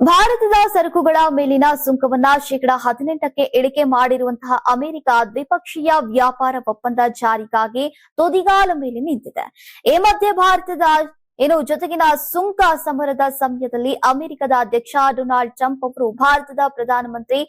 ಭಾರತದ ಸರಕುಗಳ ಮೇಲಿನ ಸುಂಕವನ್ನ ಶೇಕಡ ಹದಿನೆಂಟಕ್ಕೆ ಇಳಿಕೆ ಮಾಡಿರುವಂತಹ ಅಮೆರಿಕ ದ್ವಿಪಕ್ಷೀಯ ವ್ಯಾಪಾರ ಒಪ್ಪಂದ ಜಾರಿಗಾಗಿ ತುದಿಗಾಲ ಮೇಲೆ ನಿಂತಿದೆ. ಈ ಮಧ್ಯೆ ಭಾರತದ ಏನು ಜೊತೆಗಿನ ಸುಂಕ ಸಮರದ ಸಮಯದಲ್ಲಿ ಅಮೆರಿಕದ ಅಧ್ಯಕ್ಷ ಡೊನಾಲ್ಡ್ ಟ್ರಂಪ್ ಅವರು ಭಾರತದ ಪ್ರಧಾನಮಂತ್ರಿ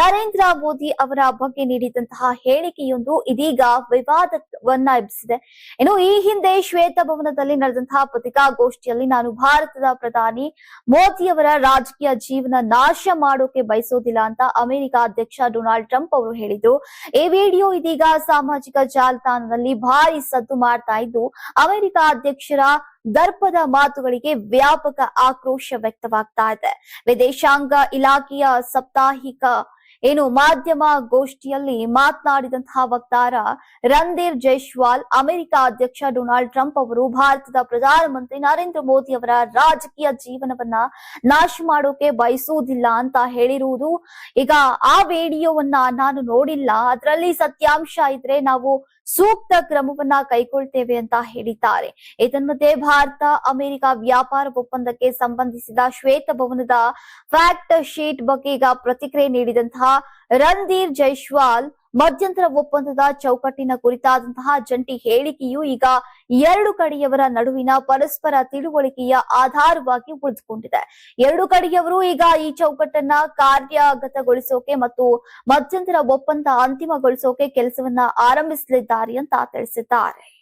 ನರೇಂದ್ರ ಮೋದಿ ಅವರ ಬಗ್ಗೆ ನೀಡಿದಂತಹ ಹೇಳಿಕೆಯೊಂದು ಇದೀಗ ವಿವಾದವನ್ನ ಎಬ್ಬಿಸಿದೆ. ಇನ್ನು ಈ ಹಿಂದೆ ಶ್ವೇತಭವನದಲ್ಲಿ ನಡೆದಂತಹ ಪತ್ರಿಕಾಗೋಷ್ಠಿಯಲ್ಲಿ ನಾನು ಭಾರತದ ಪ್ರಧಾನಿ ಮೋದಿಯವರ ರಾಜಕೀಯ ಜೀವನ ನಾಶ ಮಾಡೋಕೆ ಬಯಸೋದಿಲ್ಲ ಅಂತ ಅಮೆರಿಕ ಅಧ್ಯಕ್ಷ ಡೊನಾಲ್ಡ್ ಟ್ರಂಪ್ ಅವರು ಹೇಳಿದ್ದು, ಈ ವಿಡಿಯೋ ಇದೀಗ ಸಾಮಾಜಿಕ ಜಾಲತಾಣದಲ್ಲಿ ಭಾರಿ ಸದ್ದು ಮಾಡ್ತಾ ಇದ್ದು, ಅಮೆರಿಕ ಅಧ್ಯಕ್ಷರ ದರ್ಪದ ಮಾತುಗಳಿಗೆ ವ್ಯಾಪಕ ಆಕ್ರೋಶ ವ್ಯಕ್ತವಾಗ್ತಾ ಇದೆ. ವಿದೇಶಾಂಗ ಇಲಾಖೆಯ ಸಾಪ್ತಾಹಿಕ ಏನು ಮಾಧ್ಯಮ ಗೋಷ್ಠಿಯಲ್ಲಿ ಮಾತನಾಡಿದಂತಹ ವಕ್ತಾರ ರಂಧೀರ್ ಜೈಶ್ವಾಲ್ ಅಮೆರಿಕ ಅಧ್ಯಕ್ಷ ಡೊನಾಲ್ಡ್ ಟ್ರಂಪ್ ಅವರು, ಭಾರತದ ಪ್ರಧಾನಮಂತ್ರಿ ನರೇಂದ್ರ ಮೋದಿ ಅವರ ರಾಜಕೀಯ ಜೀವನವನ್ನ ನಾಶ ಮಾಡೋಕೆ ಬಯಸುವುದಿಲ್ಲ ಅಂತ ಹೇಳಿರುವುದು. ಈಗ ಆ ವಿಡಿಯೋವನ್ನ ನಾನು ನೋಡಿಲ್ಲ. ಅದರಲ್ಲಿ ಸತ್ಯಾಂಶ ಇದ್ರೆ ನಾವು ಸೂಕ್ತ ಕ್ರಮವನ್ನ ಕೈಗೊಳ್ತೇವೆ ಅಂತ ಹೇಳಿದ್ದಾರೆ. ಇದನ್ಮಧ್ಯೆ ಭಾರತ, ಅಮೆರಿಕ ವ್ಯಾಪಾರ ಒಪ್ಪಂದಕ್ಕೆ ಸಂಬಂಧಿಸಿದ ಶ್ವೇತ ಭವನದ ಫ್ಯಾಕ್ಟ್ ಶೀಟ್ ಬಗ್ಗೆ ಈಗ ಪ್ರತಿಕ್ರಿಯೆ ನೀಡಿದಂತಹ ರಣಧೀರ್ ಜೈಶ್ವಾಲ್ ಮಧ್ಯಂತರ ಒಪ್ಪಂದದ ಚೌಕಟ್ಟಿನ ಕುರಿತಾದಂತಹ ಜಂಟಿ ಹೇಳಿಕೆಯು ಈಗ ಎರಡು ಕಡೆಯವರ ನಡುವಿನ ಪರಸ್ಪರ ತಿಳುವಳಿಕೆಯ ಆಧಾರವಾಗಿ ಉಳಿದುಕೊಂಡಿದೆ. ಎರಡು ಕಡೆಯವರು ಈಗ ಈ ಚೌಕಟ್ಟನ್ನ ಕಾರ್ಯಗತಗೊಳಿಸೋಕೆ ಮತ್ತು ಮಧ್ಯಂತರ ಒಪ್ಪಂದ ಅಂತಿಮಗೊಳಿಸೋಕೆ ಕೆಲಸವನ್ನ ಆರಂಭಿಸಲಿದ್ದಾರೆ ಅಂತ ತಿಳಿಸಿದ್ದಾರೆ.